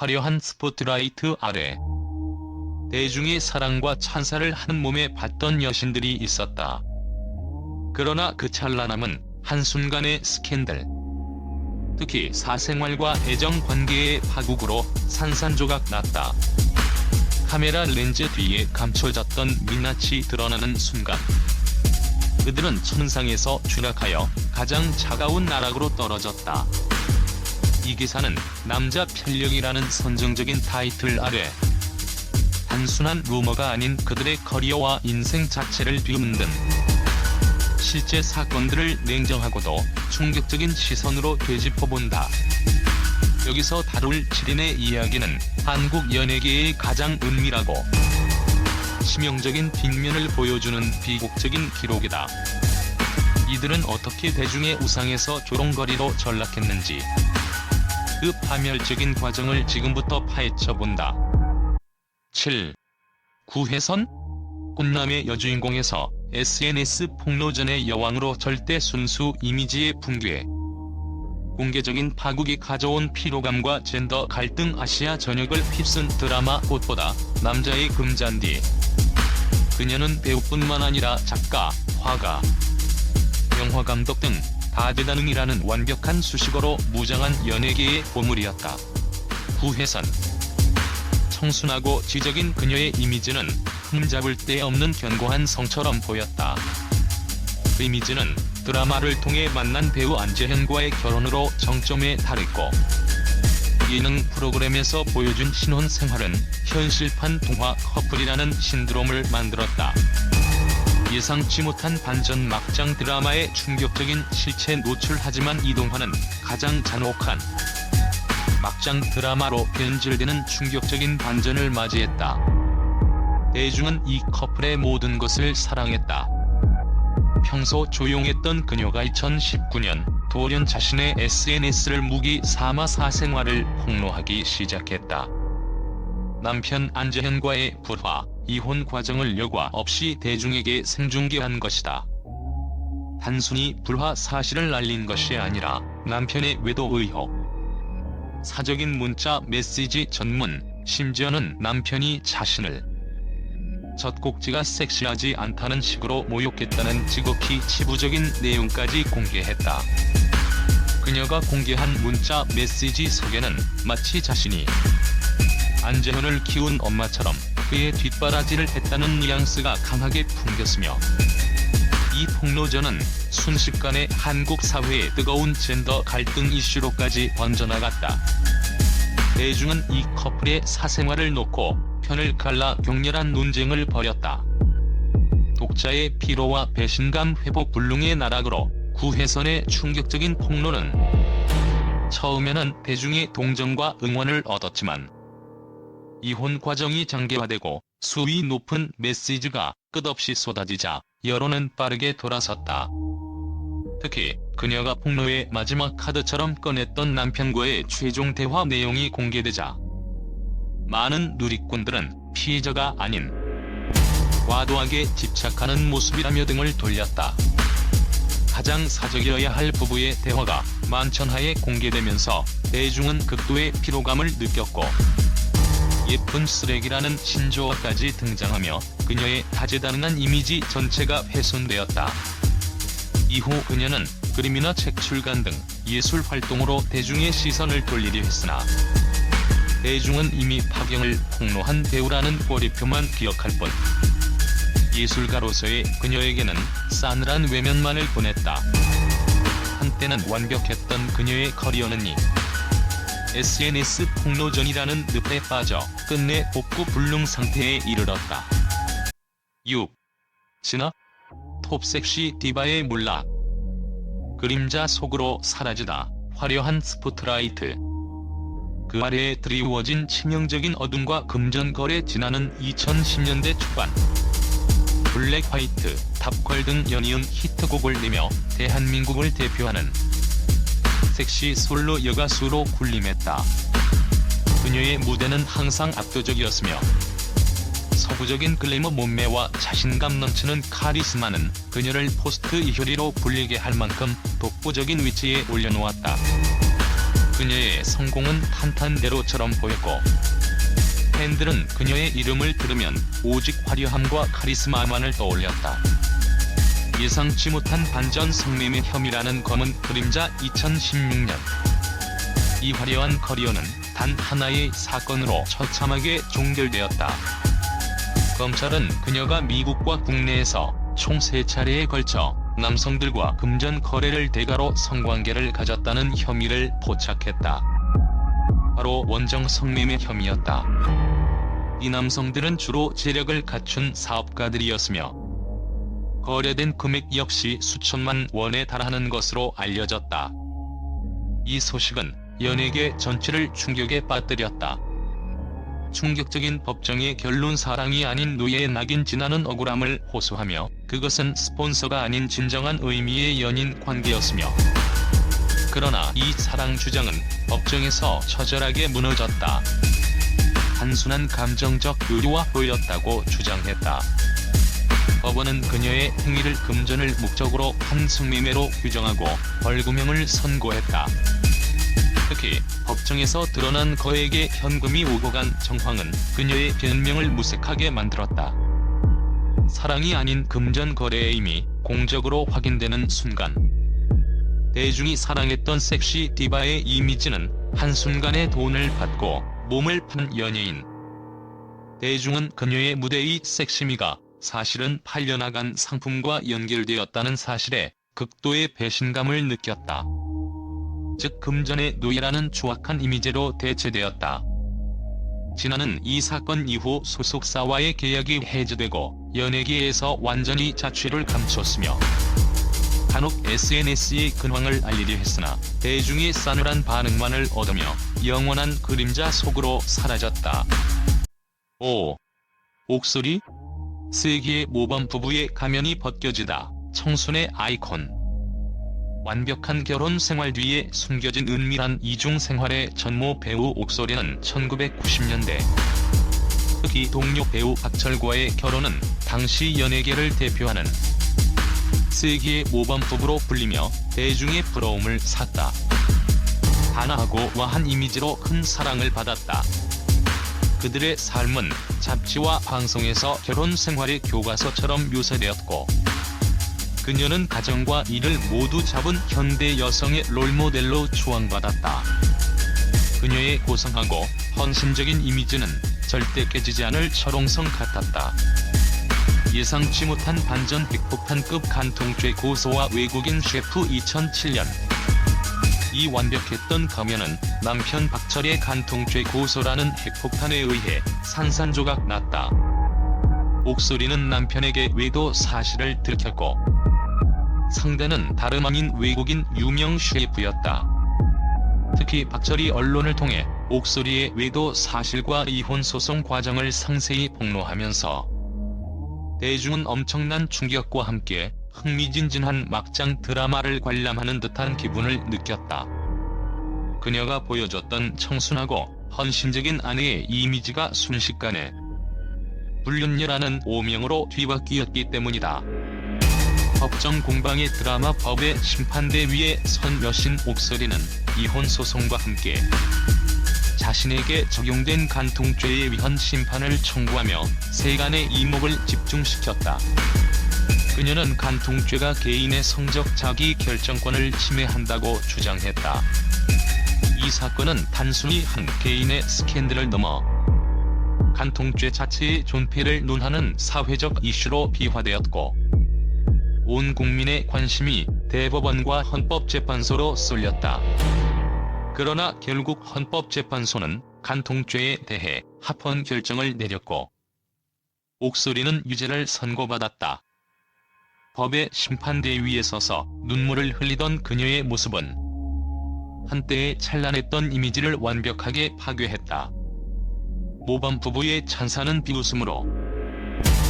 화려한 스포트라이트 아래 대중의 사랑과 찬사를 한 몸에 받던 여신들이 있었다. 그러나 그 찬란함은 한순간의 스캔들, 특히 사생활과 애정 관계의 파국으로 산산조각 났다. 카메라 렌즈 뒤에 감춰졌던 민낯이 드러나는 순간 그들은 천상에서 추락하여 가장 차가운 나락으로 떨어졌다. 이 기사는 남자 편력이라는 선정적인 타이틀 아래 단순한 루머가 아닌 그들의 커리어와 인생 자체를 뒤흔든 실제 사건들을 냉정하고도 충격적인 시선으로 되짚어본다. 여기서 다룰 7인의 이야기는 한국 연예계의 가장 은밀하고 치명적인 뒷면을 보여주는 비극적인 기록이다. 이들은 어떻게 대중의 우상에서 조롱거리로 전락했는지 그 파멸적인 과정을 지금부터 파헤쳐 본다. 7. 구혜선? 꽃남의 여주인공에서 SNS 폭로전의 여왕으로 절대 순수 이미지의 붕괴. 공개적인 파국이 가져온 피로감과 젠더 갈등 아시아 전역을 휩쓴 드라마 꽃보다 남자의 금잔디. 그녀는 배우뿐만 아니라 작가, 화가, 영화감독 등 다재다능이라는 완벽한 수식어로 무장한 연예계의 보물이었다. 구혜선 청순하고 지적인 그녀의 이미지는 흠잡을 데 없는 견고한 성처럼 보였다. 그 이미지는 드라마를 통해 만난 배우 안재현과의 결혼으로 정점에 달했고 예능 프로그램에서 보여준 신혼 생활은 현실판 동화 커플이라는 신드롬을 만들었다. 예상치 못한 반전 막장 드라마의 충격적인 실체 노출하지만 이동환은 가장 잔혹한 막장 드라마로 변질되는 충격적인 반전을 맞이했다. 대중은 이 커플의 모든 것을 사랑했다. 평소 조용했던 그녀가 2019년 돌연 자신의 SNS를 무기 삼아 사생활을 폭로하기 시작했다. 남편 안재현과의 불화, 이혼 과정을 여과 없이 대중에게 생중계한 것이다. 단순히 불화 사실을 알린 것이 아니라 남편의 외도 의혹, 사적인 문자 메시지 전문, 심지어는 남편이 자신을 젖꼭지가 섹시하지 않다는 식으로 모욕했다는 지극히 치부적인 내용까지 공개했다. 그녀가 공개한 문자 메시지 속에는 마치 자신이 안재현을 키운 엄마처럼 그의 뒷바라지를 했다는 뉘앙스가 강하게 풍겼으며 이 폭로전은 순식간에 한국 사회의 뜨거운 젠더 갈등 이슈로까지 번져나갔다. 대중은 이 커플의 사생활을 놓고 편을 갈라 격렬한 논쟁을 벌였다. 독자의 피로와 배신감 회복 불능의 나락으로 구혜선의 충격적인 폭로는 처음에는 대중의 동정과 응원을 얻었지만 이혼 과정이 장기화되고 수위 높은 메시지가 끝없이 쏟아지자 여론은 빠르게 돌아섰다. 특히 그녀가 폭로의 마지막 카드처럼 꺼냈던 남편과의 최종 대화 내용이 공개되자 많은 누리꾼들은 피해자가 아닌 과도하게 집착하는 모습이라며 등을 돌렸다. 가장 사적이어야 할 부부의 대화가 만천하에 공개되면서 대중은 극도의 피로감을 느꼈고 예쁜 쓰레기라는 신조어까지 등장하며 그녀의 다재다능한 이미지 전체가 훼손되었다. 이후 그녀는 그림이나 책 출간 등 예술 활동으로 대중의 시선을 돌리려 했으나 대중은 이미 파경을 폭로한 배우라는 꼬리표만 기억할 뿐 예술가로서의 그녀에게는 싸늘한 외면만을 보냈다. 한때는 완벽했던 그녀의 커리어는 이 SNS 폭로전이라는 늪에 빠져 끝내 복구 불능 상태에 이르렀다. 6. 진화 톱섹시 디바의 몰락 그림자 속으로 사라지다 화려한 스포트라이트 그 아래에 드리워진 치명적인 어둠과 금전거래 지나는 2010년대 초반 블랙 화이트, 탑걸 등 연이은 히트곡을 내며 대한민국을 대표하는 섹시 솔로 여가수로 군림했다. 그녀의 무대는 항상 압도적이었으며 서구적인 글래머 몸매와 자신감 넘치는 카리스마는 그녀를 포스트 이효리로 불리게 할 만큼 독보적인 위치에 올려놓았다. 그녀의 성공은 탄탄대로처럼 보였고 팬들은 그녀의 이름을 들으면 오직 화려함과 카리스마만을 떠올렸다. 예상치 못한 반전 성매매 혐의라는 검은 그림자 2016년 이 화려한 커리어는 단 하나의 사건으로 처참하게 종결되었다. 검찰은 그녀가 미국과 국내에서 총 3차례에 걸쳐 남성들과 금전 거래를 대가로 성관계를 가졌다는 혐의를 포착했다. 바로 원정 성매매 혐의였다. 이 남성들은 주로 재력을 갖춘 사업가들이었으며 거래된 금액 역시 수천만 원에 달하는 것으로 알려졌다. 이 소식은 연예계 전체를 충격에 빠뜨렸다. 충격적인 법정의 결론 사랑이 아닌 노예의 낙인 지나는 억울함을 호소하며 그것은 스폰서가 아닌 진정한 의미의 연인 관계였으며 그러나 이 사랑 주장은 법정에서 처절하게 무너졌다. 단순한 감정적 의료와 보였다고 주장했다. 법원은 그녀의 행위를 금전을 목적으로 한 성매매로 규정하고 벌금형을 선고했다. 특히 법정에서 드러난 거액의 현금이 오고 간 정황은 그녀의 변명을 무색하게 만들었다. 사랑이 아닌 금전 거래의 이미 공적으로 확인되는 순간 대중이 사랑했던 섹시 디바의 이미지는 한순간에 돈을 받고 몸을 판 연예인 대중은 그녀의 무대의 섹시미가 사실은 팔려나간 상품과 연결되었다는 사실에 극도의 배신감을 느꼈다. 즉 금전의 노예라는 추악한 이미지로 대체되었다. 진아는 이 사건 이후 소속사와의 계약이 해제되고 연예계에서 완전히 자취를 감췄으며 간혹 SNS에 근황을 알리려 했으나 대중의 싸늘한 반응만을 얻으며 영원한 그림자 속으로 사라졌다. 5. 옥소리? 세기의 모범 부부의 가면이 벗겨지다. 청순의 아이콘. 완벽한 결혼 생활 뒤에 숨겨진 은밀한 이중 생활의 전모 배우 옥소리는 1990년대 특히 동료 배우 박철과의 결혼은 당시 연예계를 대표하는 세기의 모범 부부로 불리며 대중의 부러움을 샀다. 단아하고 와한 이미지로 큰 사랑을 받았다. 그들의 삶은 잡지와 방송에서 결혼 생활의 교과서처럼 묘사되었고 그녀는 가정과 일을 모두 잡은 현대 여성의 롤모델로 추앙받았다. 그녀의 고상하고 헌신적인 이미지는 절대 깨지지 않을 철옹성 같았다. 예상치 못한 반전 핵폭탄급 간통죄 고소와 외국인 셰프 2007년 이 완벽했던 가면은 남편 박철의 간통죄 고소라는 핵폭탄에 의해 산산조각 났다. 옥소리는 남편에게 외도 사실을 들켰고 상대는 다름 아닌 외국인 유명 셰프였다. 특히 박철이 언론을 통해 옥소리의 외도 사실과 이혼 소송 과정을 상세히 폭로하면서 대중은 엄청난 충격과 함께 흥미진진한 막장 드라마를 관람하는 듯한 기분을 느꼈다. 그녀가 보여줬던 청순하고 헌신적인 아내의 이미지가 순식간에 불륜녀라는 오명으로 뒤바뀌었기 때문이다. 법정 공방의 드라마 법의 심판대 위에 선 여신 옥소리는 이혼 소송과 함께 자신에게 적용된 간통죄에 위한 심판을 청구하며 세간의 이목을 집중시켰다. 그녀는 간 통죄가 개인의 성적 자기 결정권을 침해한다고 주장했다. 이 사건은 단순히 한 개인의 스캔들을 넘어 간통죄 자체의 존폐를 논하는 사회적 이슈로 비화되었고 온 국민의 관심이 대법원과 헌법재판소로 쏠렸다. 그러나 결국 헌법재판소는 간통죄에 대해 합헌 결정을 내렸고 옥소리는 유죄를 선고받았다. 법의 심판대 위에 서서 눈물을 흘리던 그녀의 모습은 한때의 찬란했던 이미지를 완벽하게 파괴했다. 모범 부부의 찬사는 비웃음으로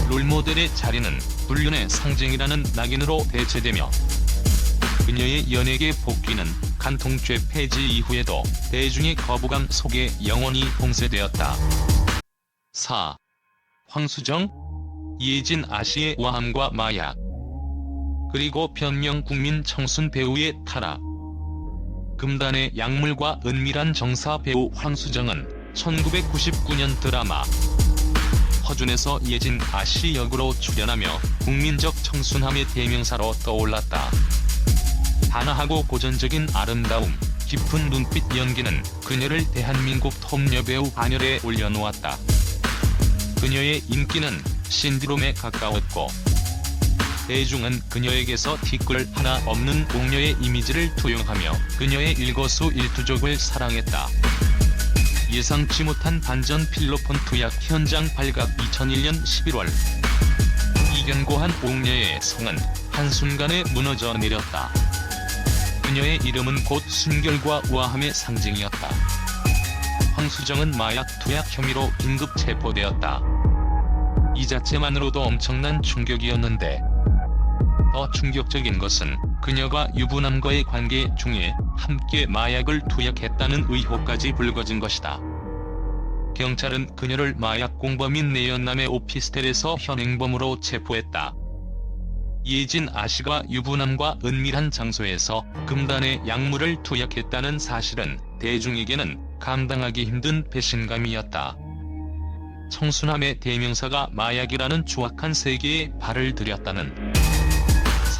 롤모델의 자리는 불륜의 상징이라는 낙인으로 대체되며 그녀의 연예계 복귀는 간통죄 폐지 이후에도 대중의 거부감 속에 영원히 봉쇄되었다. 4. 황수정? 이혜진 아씨의 와함과 마약 그리고 변명 국민 청순 배우의 타락 금단의 약물과 은밀한 정사 배우 황수정은 1999년 드라마 허준에서 예진 아씨 역으로 출연하며 국민적 청순함의 대명사로 떠올랐다. 단아하고 고전적인 아름다움, 깊은 눈빛 연기는 그녀를 대한민국 톱 여배우 반열에 올려놓았다. 그녀의 인기는 신디롬에 가까웠고 대중은 그녀에게서 티끌 하나 없는 옥녀의 이미지를 투영하며 그녀의 일거수일투족을 사랑했다. 예상치 못한 반전 필로폰 투약 현장 발각 2001년 11월 이견고한 옥녀의 성은 한순간에 무너져 내렸다. 그녀의 이름은 곧 순결과 우아함의 상징이었다. 황수정은 마약 투약 혐의로 긴급 체포되었다. 이 자체만으로도 엄청난 충격이었는데 더 충격적인 것은 그녀가 유부남과의 관계 중에 함께 마약을 투약했다는 의혹까지 불거진 것이다. 경찰은 그녀를 마약 공범인 내연남의 오피스텔에서 현행범으로 체포했다. 예진 아씨가 유부남과 은밀한 장소에서 금단의 약물을 투약했다는 사실은 대중에게는 감당하기 힘든 배신감이었다. 청순함의 대명사가 마약이라는 추악한 세계에 발을 들였다는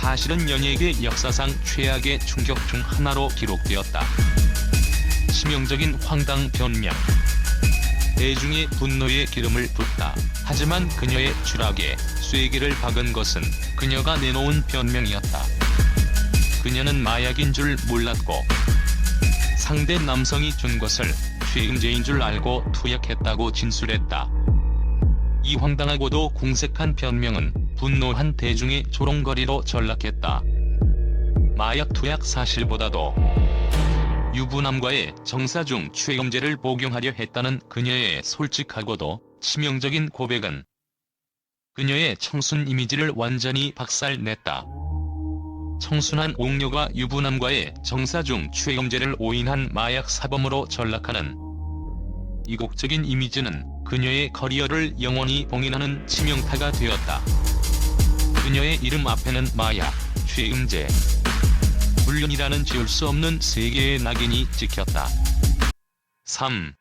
사실은 연예계 역사상 최악의 충격 중 하나로 기록되었다. 치명적인 황당 변명. 대중의 분노에 기름을 붓다. 하지만 그녀의 추락에 쐐기를 박은 것은 그녀가 내놓은 변명이었다. 그녀는 마약인 줄 몰랐고 상대 남성이 준 것을 죄임제인 줄 알고 투약했다고 진술했다. 이 황당하고도 궁색한 변명은 분노한 대중의 조롱거리로 전락했다. 마약 투약 사실보다도 유부남과의 정사 중 최영제를 복용하려 했다는 그녀의 솔직하고도 치명적인 고백은 그녀의 청순 이미지를 완전히 박살냈다. 청순한 옥녀가 유부남과의 정사 중 최영제를 오인한 마약 사범으로 전락하는 이국적인 이미지는 그녀의 커리어를 영원히 봉인하는 치명타가 되었다. 그녀의 이름 앞에는 마약, 최음제, 불륜이라는 지울 수 없는 세 개의 낙인이 찍혔다. 3.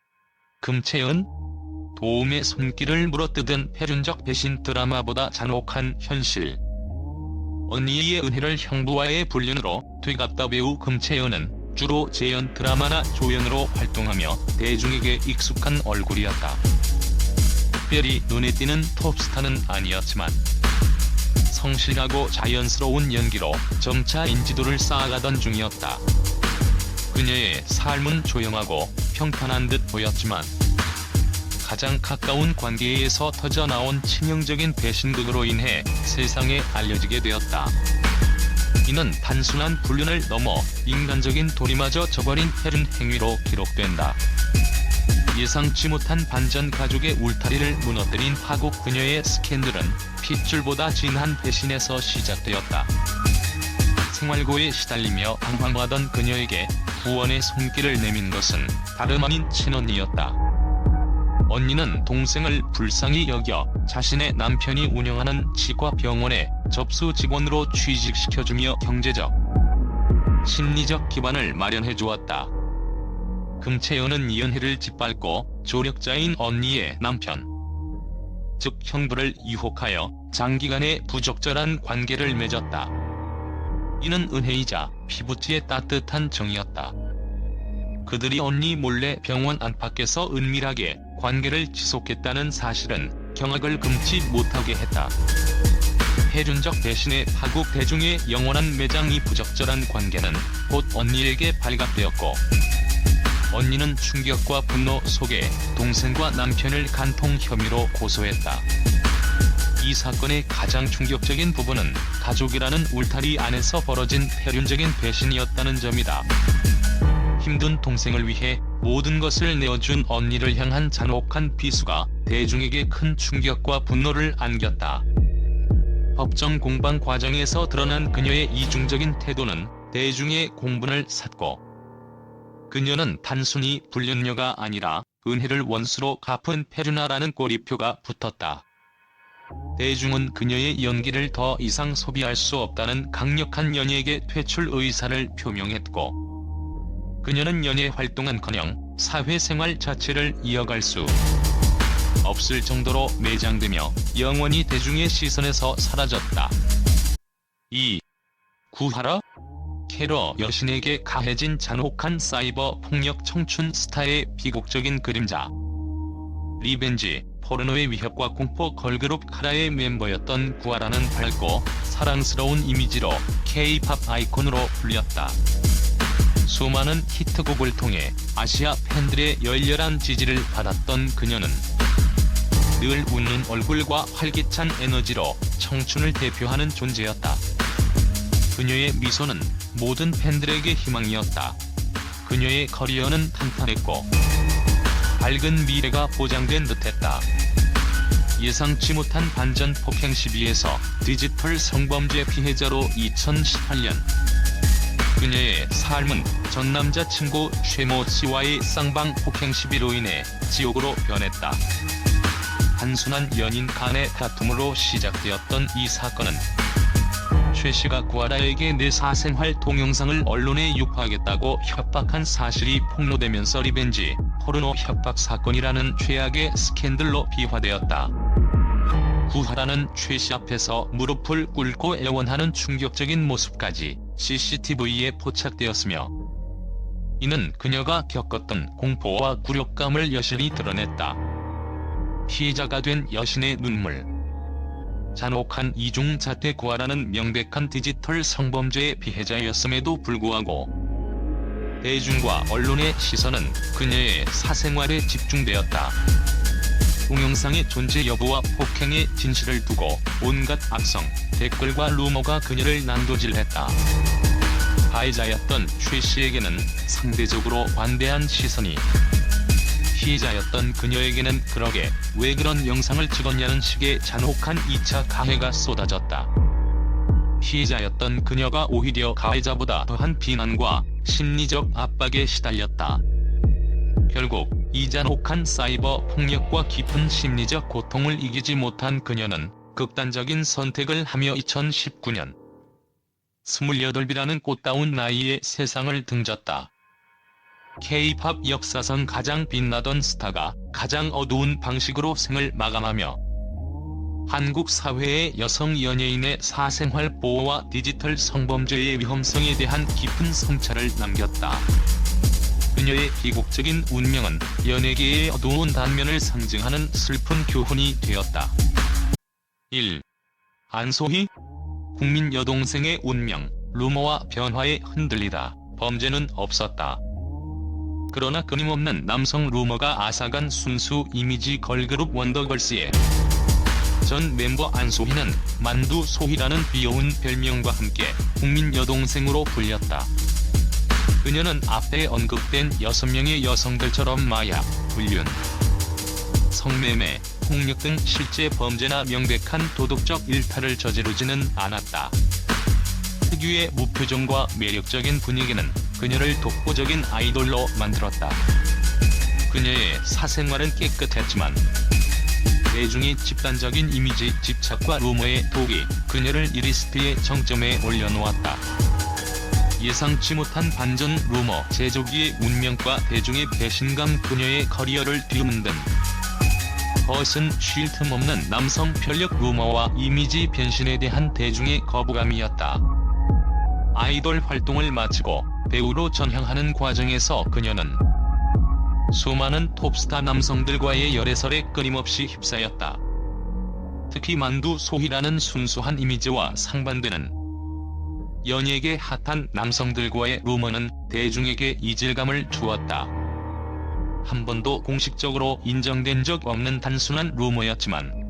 금채은 도움의 손길을 물어뜯은 패륜적 배신 드라마보다 잔혹한 현실. 언니의 은혜를 형부와의 불륜으로 되갚다 배우 금채연은 주로 재연 드라마나 조연으로 활동하며 대중에게 익숙한 얼굴이었다. 특별히 눈에 띄는 톱스타는 아니었지만 성실하고 자연스러운 연기로 점차 인지도를 쌓아가던 중이었다. 그녀의 삶은 조용하고 평탄한 듯 보였지만 가장 가까운 관계에서 터져나온 치명적인 배신극으로 인해 세상에 알려지게 되었다. 이는 단순한 불륜을 넘어 인간적인 도리마저 저버린 패륜 행위로 기록된다. 예상치 못한 반전 가족의 울타리를 무너뜨린 파국 그녀의 스캔들은 핏줄보다 진한 배신에서 시작되었다. 생활고에 시달리며 방황하던 그녀에게 구원의 손길을 내민 것은 다름 아닌 친언니였다. 언니는 동생을 불쌍히 여겨 자신의 남편이 운영하는 치과 병원에 접수 직원으로 취직시켜주며 경제적, 심리적 기반을 마련해 주었다. 금채연은 이연희를 짓밟고 조력자인 언니의 남편, 즉 형부를 유혹하여 장기간의 부적절한 관계를 맺었다. 이는 은혜이자 피부치의 따뜻한 정이었다. 그들이 언니 몰래 병원 안팎에서 은밀하게 관계를 지속했다는 사실은 경악을 금치 못하게 했다. 해륜적 대신에 파국 대중의 영원한 매장이 부적절한 관계는 곧 언니에게 발각되었고 언니는 충격과 분노 속에 동생과 남편을 간통 혐의로 고소했다. 이 사건의 가장 충격적인 부분은 가족이라는 울타리 안에서 벌어진 폐륜적인 배신이었다는 점이다. 힘든 동생을 위해 모든 것을 내어준 언니를 향한 잔혹한 비수가 대중에게 큰 충격과 분노를 안겼다. 법정 공방 과정에서 드러난 그녀의 이중적인 태도는 대중의 공분을 샀고 그녀는 단순히 불륜녀가 아니라 은혜를 원수로 갚은 페르나라는 꼬리표가 붙었다. 대중은 그녀의 연기를 더 이상 소비할 수 없다는 강력한 연예계 퇴출 의사를 표명했고 그녀는 연예 활동은커녕 사회생활 자체를 이어갈 수 없을 정도로 매장되며 영원히 대중의 시선에서 사라졌다. 2. 구하라? 캐러 여신에게 가해진 잔혹한 사이버 폭력 청춘 스타의 비극적인 그림자. 리벤지, 포르노의 위협과 공포 걸그룹 카라의 멤버였던 구하라는 밝고 사랑스러운 이미지로 K-팝 아이콘으로 불렸다. 수많은 히트곡을 통해 아시아 팬들의 열렬한 지지를 받았던 그녀는 늘 웃는 얼굴과 활기찬 에너지로 청춘을 대표하는 존재였다. 그녀의 미소는 모든 팬들에게 희망이었다. 그녀의 커리어는 탄탄했고 밝은 미래가 보장된 듯했다. 예상치 못한 반전 폭행 시비에서 디지털 성범죄 피해자로 2018년 그녀의 삶은 전 남자친구 최모 씨와의 쌍방 폭행 시비로 인해 지옥으로 변했다. 단순한 연인 간의 다툼으로 시작되었던 이 사건은 최 씨가 구하라에게 내 사생활 동영상을 언론에 유포하겠다고 협박한 사실이 폭로되면서 리벤지 포르노 협박 사건이라는 최악의 스캔들로 비화되었다. 구하라는 최 씨 앞에서 무릎을 꿇고 애원하는 충격적인 모습까지 CCTV에 포착되었으며 이는 그녀가 겪었던 공포와 굴욕감을 여실히 드러냈다. 피해자가 된 여신의 눈물 잔혹한 이중자퇴 구하라는 명백한 디지털 성범죄의 피해자였음에도 불구하고 대중과 언론의 시선은 그녀의 사생활에 집중되었다. 동영상의 존재 여부와 폭행의 진실을 두고 온갖 악성, 댓글과 루머가 그녀를 난도질했다. 가해자였던 최 씨에게는 상대적으로 관대한 시선이 피해자였던 그녀에게는 그러게 왜 그런 영상을 찍었냐는 식의 잔혹한 2차 가해가 쏟아졌다. 피해자였던 그녀가 오히려 가해자보다 더한 비난과 심리적 압박에 시달렸다. 결국 이 잔혹한 사이버 폭력과 깊은 심리적 고통을 이기지 못한 그녀는 극단적인 선택을 하며 2019년 28이라는 꽃다운 나이에 세상을 등졌다. K-팝 역사상 가장 빛나던 스타가 가장 어두운 방식으로 생을 마감하며 한국 사회의 여성 연예인의 사생활 보호와 디지털 성범죄의 위험성에 대한 깊은 성찰을 남겼다. 그녀의 비극적인 운명은 연예계의 어두운 단면을 상징하는 슬픈 교훈이 되었다. 1. 안소희? 국민 여동생의 운명, 루머와 변화에 흔들리다 범죄는 없었다. 그러나 끊임없는 남성 루머가 앗아간 순수 이미지 걸그룹 원더걸스의 전 멤버 안소희는 만두 소희라는 귀여운 별명과 함께 국민 여동생으로 불렸다. 그녀는 앞에 언급된 6명의 여성들처럼 마약, 불륜, 성매매, 폭력 등 실제 범죄나 명백한 도덕적 일탈을 저지르지는 않았다. 특유의 무표정과 매력적인 분위기는 그녀를 독보적인 아이돌로 만들었다. 그녀의 사생활은 깨끗했지만 대중의 집단적인 이미지 집착과 루머의 독이 그녀를 이리스트의 정점에 올려놓았다. 예상치 못한 반전 루머 제조기의 운명과 대중의 배신감 그녀의 커리어를 뒤흔든 것은 쉴 틈 없는 남성 편력 루머와 이미지 변신에 대한 대중의 거부감이었다. 아이돌 활동을 마치고 배우로 전향하는 과정에서 그녀는 수많은 톱스타 남성들과의 열애설에 끊임없이 휩싸였다. 특히 만두 소희라는 순수한 이미지와 상반되는 연예계 핫한 남성들과의 루머는 대중에게 이질감을 주었다. 한 번도 공식적으로 인정된 적 없는 단순한 루머였지만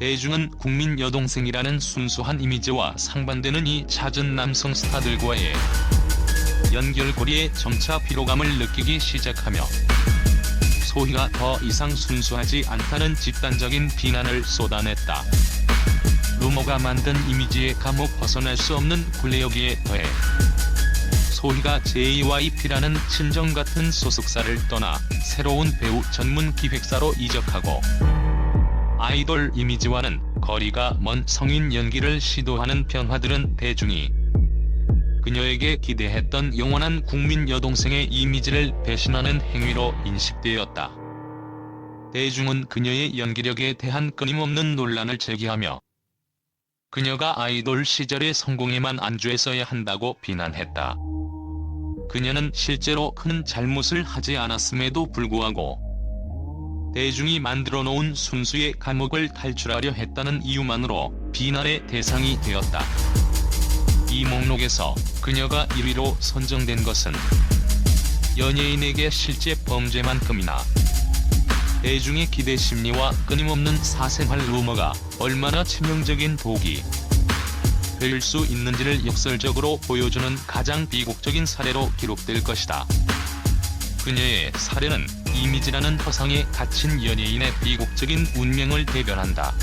대중은 국민 여동생이라는 순수한 이미지와 상반되는 이 잦은 남성 스타들과의 연결고리에 점차 피로감을 느끼기 시작하며 소희가 더 이상 순수하지 않다는 집단적인 비난을 쏟아냈다. 루머가 만든 이미지의 감옥 벗어날 수 없는 굴레여기에 더해 소희가 JYP라는 친정 같은 소속사를 떠나 새로운 배우 전문 기획사로 이적하고 아이돌 이미지와는 거리가 먼 성인 연기를 시도하는 변화들은 대중이 그녀에게 기대했던 영원한 국민 여동생의 이미지를 배신하는 행위로 인식되었다. 대중은 그녀의 연기력에 대한 끊임없는 논란을 제기하며 그녀가 아이돌 시절의 성공에만 안주했어야 한다고 비난했다. 그녀는 실제로 큰 잘못을 하지 않았음에도 불구하고 대중이 만들어 놓은 순수의 감옥을 탈출하려 했다는 이유만으로 비난의 대상이 되었다. 이 목록에서 그녀가 1위로 선정된 것은 연예인에게 실제 범죄만큼이나 대중의 기대 심리와 끊임없는 사생활 루머가 얼마나 치명적인 독이 될 수 있는지를 역설적으로 보여주는 가장 비극적인 사례로 기록될 것이다. 그녀의 사례는 이미지라는 허상에 갇힌 연예인의 비극적인 운명을 대변한다.